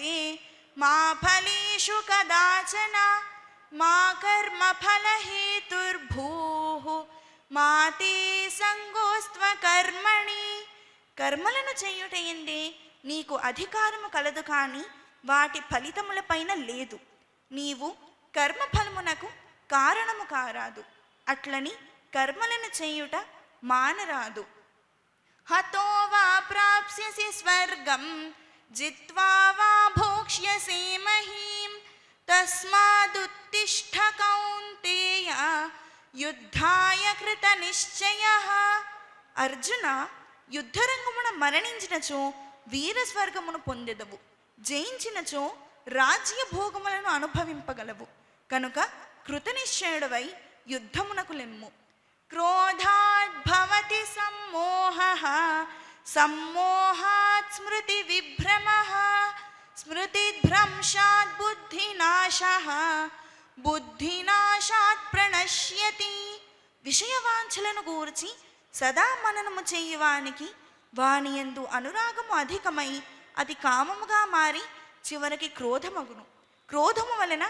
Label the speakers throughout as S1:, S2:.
S1: లీయते మా ఫలేషు కదాచన మా కర్మ ఫలహేతుర్భూః మా తే సంగోస్త్వ కర్మణి. కర్మలను చేయుటయందే నీకు అధికారము కలదు కానీ వాటి ఫలితములపైన లేదు. నీవు కర్మఫలమునకు కారణము కారాదు. అట్లని కర్మలను చేయుట మానరాదు. హతో వా ప్రాప్స్యసి స్వర్గం జిత్వా వా భోక్ష్యసే మహీం తస్మాదుత్తిష్ఠ కౌంతేయ యుద్ధాయ కృత నిశ్చయ అర్జున యుద్ధరంగమున మరణించినచో వీరస్వర్గమును పొందెదవు. జయించినచో రాజ్య భోగములను అనుభవింపగలవు. కనుక కృతనిశ్చయుడవై యుద్ధమునకు లెమ్ము. క్రోధాద్భవతి సమ్మోహ సమ్మోహా స్మృతి విభ్రమ స్మృతిభ్రంశాత్ బుద్ధినాశ బుద్ధినాశాత్ ప్రణశ్యతి విషయవాంఛలను గూర్చి సదా మననము చేయువానికి వాని యందు అనురాగము అధికమై అది కామముగా మారి చివరికి క్రోధమగును. క్రోధము వలన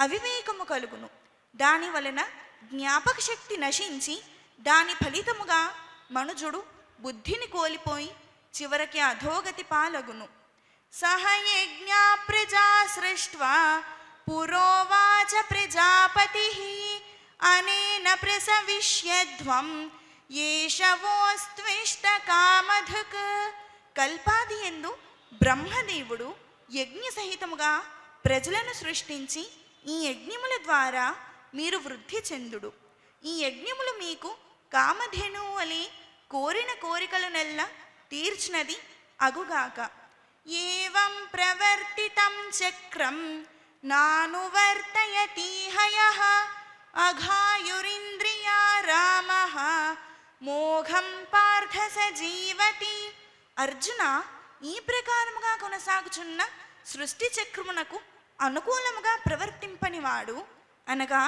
S1: అవివేకము కలుగును. దాని వలన జ్ఞాపక శక్తి నశించి దాని ఫలితముగా మనుజుడు బుద్ధిని కోల్పోయి చివరికి అధోగతి పాలగును. సహయజ్ఞ ప్రజా సృష్ట్వా పురోవాచ ప్రజాపతి అనేన ప్రసవిష్యధ్వం ఏషవోస్త్విష్ట కామధుక్. కల్పాది ఎందు బ్రహ్మదేవుడు యజ్ఞ సహితముగా ప్రజలను సృష్టించి ఈ యజ్ఞముల ద్వారా మీరు వృద్ధి చెందుడు. ఈ యజ్ఞములు మీకు కామధేనువు వలె కోరిన కోరికలనెల్లా తీర్చినది అగుగాక. ఏవం ప్రవర్తితం చక్రం నానువర్తయతీహయ అఘాయురింద్రియా రామ మోఘం పార్థ సజీవతి. అర్జున ఈ ప్రకారముగా కొనసాగుచున్న సృష్టి చక్రమునకు అనుకూలముగా ప్రవర్తింపనివాడు అనగా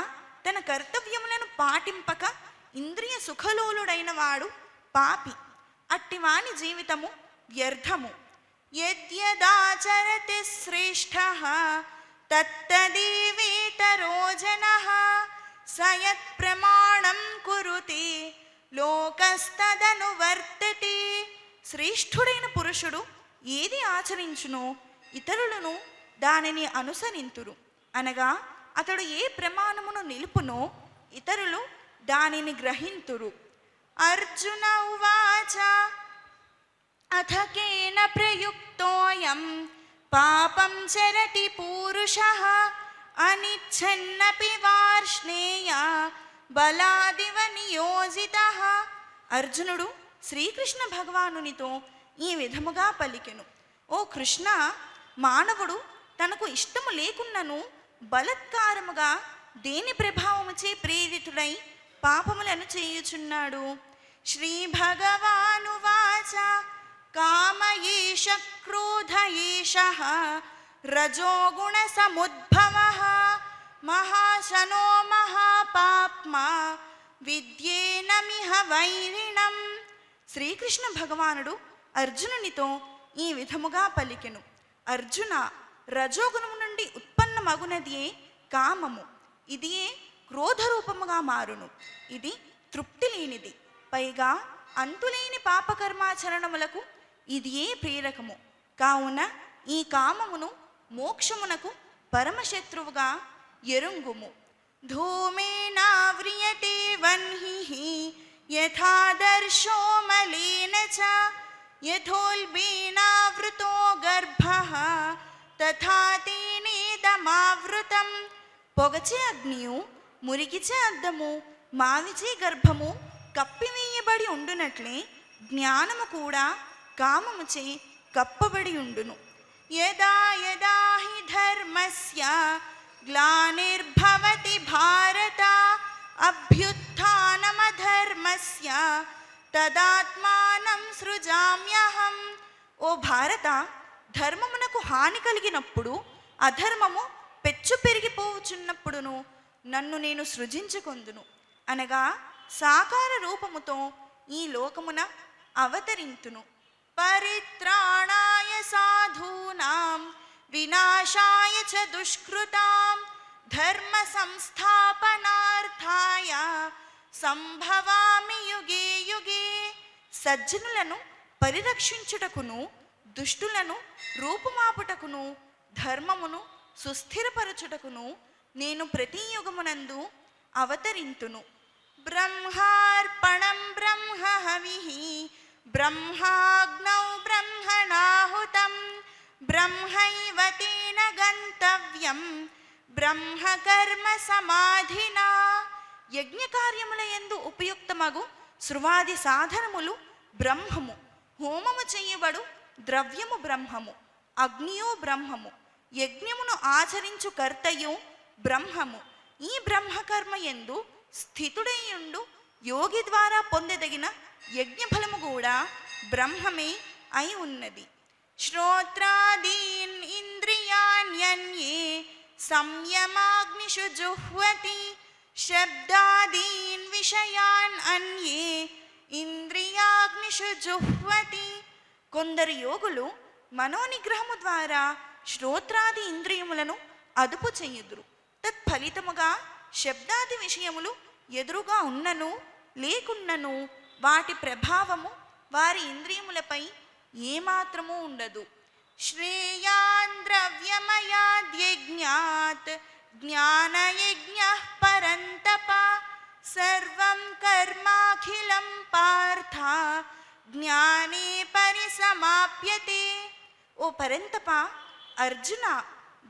S1: తన కర్తవ్యములను పాటింపక ఇంద్రియ సుఖలోలుడైన వాడు పాపి. అట్టివాని జీవితము వ్యర్థము. యద్యదాచరతి శ్రేష్ఠ తత్తదేవేతరో జన సయత్ ప్రమాణం కురుతి లోకస్తదను వర్తతే. శ్రేష్ఠుడైన పురుషుడు ఏది ఆచరించునో ఇతరులను దానిని అనుసరింతురు. అనగా అతడు ఏ ప్రమాణమును నిలుపునో ఇతరులు దానిని గ్రహింతురు. అర్జున ఉవాచ. అథ కేన ప్రయుక్తోయం పాపం చరతి పూరుష అనిచ్ఛన్నపి వార్ష్ణేయ బలాదివ నియోజిత. అర్జునుడు శ్రీకృష్ణ భగవానునితో ఈ విధముగా పలికెను. ఓ కృష్ణ మానవుడు తనకు ఇష్టము లేకున్నను బలత్కారముగా దేని ప్రభావముచే ప్రేరితుడై పాపములను చేయుచున్నాడు. శ్రీ భగవానువాచ కామయేష క్రోధయీష రజోగుణ సముద్భవ మహాశనో మహాపాప్మా విద్యేనమిహ వైరిణం. శ్రీకృష్ణ భగవానుడు అర్జునునితో ఈ విధముగా పలికెను. అర్జున రజోగుణము నుండి ఉత్పన్నమగునదియే కామము. ఇదియే క్రోధరూపముగా మారును. ఇది తృప్తి లేనిది పైగా అంతులేని పాపకర్మాచరణములకు ఇది ఏ ప్రేరకము? కావున ఈ కామమును మోక్షమునకు పరమశత్రువుగా ఎరుంగుము. ధూమేనావ్రియతే వన్హి యథాదర్శో మలేన చ యథోల్బేనావృతో గర్భ తథా తేనేదమావృతం. పొగచే అగ్నియు మురికిచే అద్దము మావిచే గర్భము కప్పివేయబడి ఉండునట్లే జ్ఞానము కూడా కామముచే కప్పబడి ఉండును. యదా యదా హి ధర్మస్య గ్లానిర్భవతి భారత అభ్యుత్నమధర్మస్య తదాత్మానం సృజామ్యహం. ఓ భారత ధర్మమునకు హాని కలిగినప్పుడు అధర్మము పెచ్చు పెరిగిపోవచున్నప్పుడును నన్ను నేను సృజించుకొందును. అనగా సాకార రూపముతో ఈ లోకమున అవతరింతును. పరిత్రాణాయ సాధూనాం వినాశాయ చ దుష్కృతాం ధర్మ సంస్థాపనార్థాయ సంభవామి యుగే యుగే. సజ్జనులను పరిరక్షించుటకును దుష్టులను రూపుమాపుటకును ధర్మమును సుస్థిరపరచుటకును నేను ప్రతి యుగమునందు అవతరింతును. బ్రహ్మార్పణం బ్రహ్మ హవిః బ్రహ్మాగ్నౌ బ్రహ్మణాహుతం బ్రహ్మైవ తేన గంతవ్యం బ్రహ్మకర్మ సమాధినా. యజ్ఞకార్యముల ఎందు ఉపయుక్తమగు శృవాది సాధనములు బ్రహ్మము. హోమము చేయబడు ద్రవ్యము బ్రహ్మము అగ్నియు బ్రహ్మము. యజ్ఞమును ఆచరించు కర్తయు బ్రహ్మము. ఈ బ్రహ్మకర్మ ఎందు స్థితుడైయుండు యోగి ద్వారా పొందదగిన యజ్ఞఫలము కూడా బ్రహ్మమే అయి ఉన్నది. శ్రోత్రాదీన్ ఇంద్రియాణ్యన్యే సంయమాగ్నిషు జుహ్వతి శబ్దాదీన్ విషయాన్ అన్యే ఇంద్రియాగ్నిషు జుహ్వతి. కొందరు యోగులు మనోనిగ్రహము ద్వారా శ్రోత్రాది ఇంద్రియములను అదుపు చేయుదురు. తత్ఫలితముగా శబ్దాది విషయములు ఎదురుగా ఉన్నను లేకున్నను వాటి ప్రభావము వారి ఇంద్రియములపై ఏమాత్రము ఉండదు. శ్రేయాంద్రవ్యమయాద్యజ్ఞాత్ జ్ఞానయజ్ఞ పరంతప సర్వం కర్మాఖిలం పార్థ జ్ఞానే పరిసమాప్యతే. ఓ పరంతప అర్జున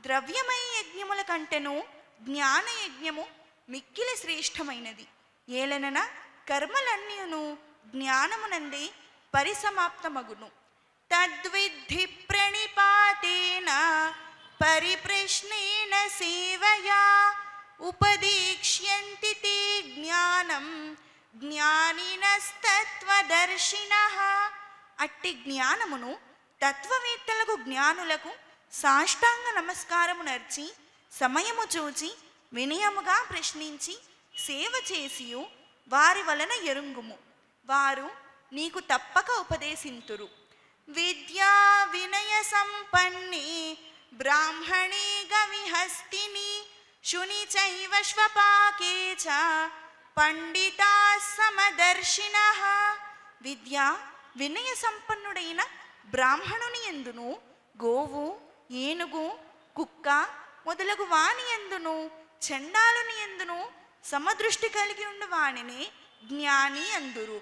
S1: ద్రవ్యమయ యజ్ఞముల కంటెను జ్ఞానయజ్ఞము మిక్కిలి శ్రేష్టమైనది. ఏలనన కర్మలన్నీయును జ్ఞానమునందే పరిసమాప్తమగును. తద్విద్ధి ప్రణిపాతేన పరిప్రశ్నేన సేవయా ఉపదీక్ష్యంతి తే జ్ఞానం జ్ఞానినస్తత్వదర్శిన. అట్టి జ్ఞానమును తత్వవేత్తలకు జ్ఞానులకు సాష్టాంగ నమస్కారము నర్చి సమయము చూచి వినయముగా ప్రశ్నించి సేవ చేసియు వారి వలన ఎరుంగుము. వారు నీకు తప్పక ఉపదేశింతురు. విద్యా వినయ సంపన్ని బ్రాహ్మణి గవిహస్తిని శుని చైవ శ్వపాకే చ పండితా సమదర్శిన. విద్య వినయ సంపన్నుడైన బ్రాహ్మణుని ఎందును? గోవు ఏనుగు కుక్క మొదలగు వాని ఎందును చండాలుని ఎందును సమదృష్టి కలిగి ఉండు వాణిని జ్ఞాని అందురు.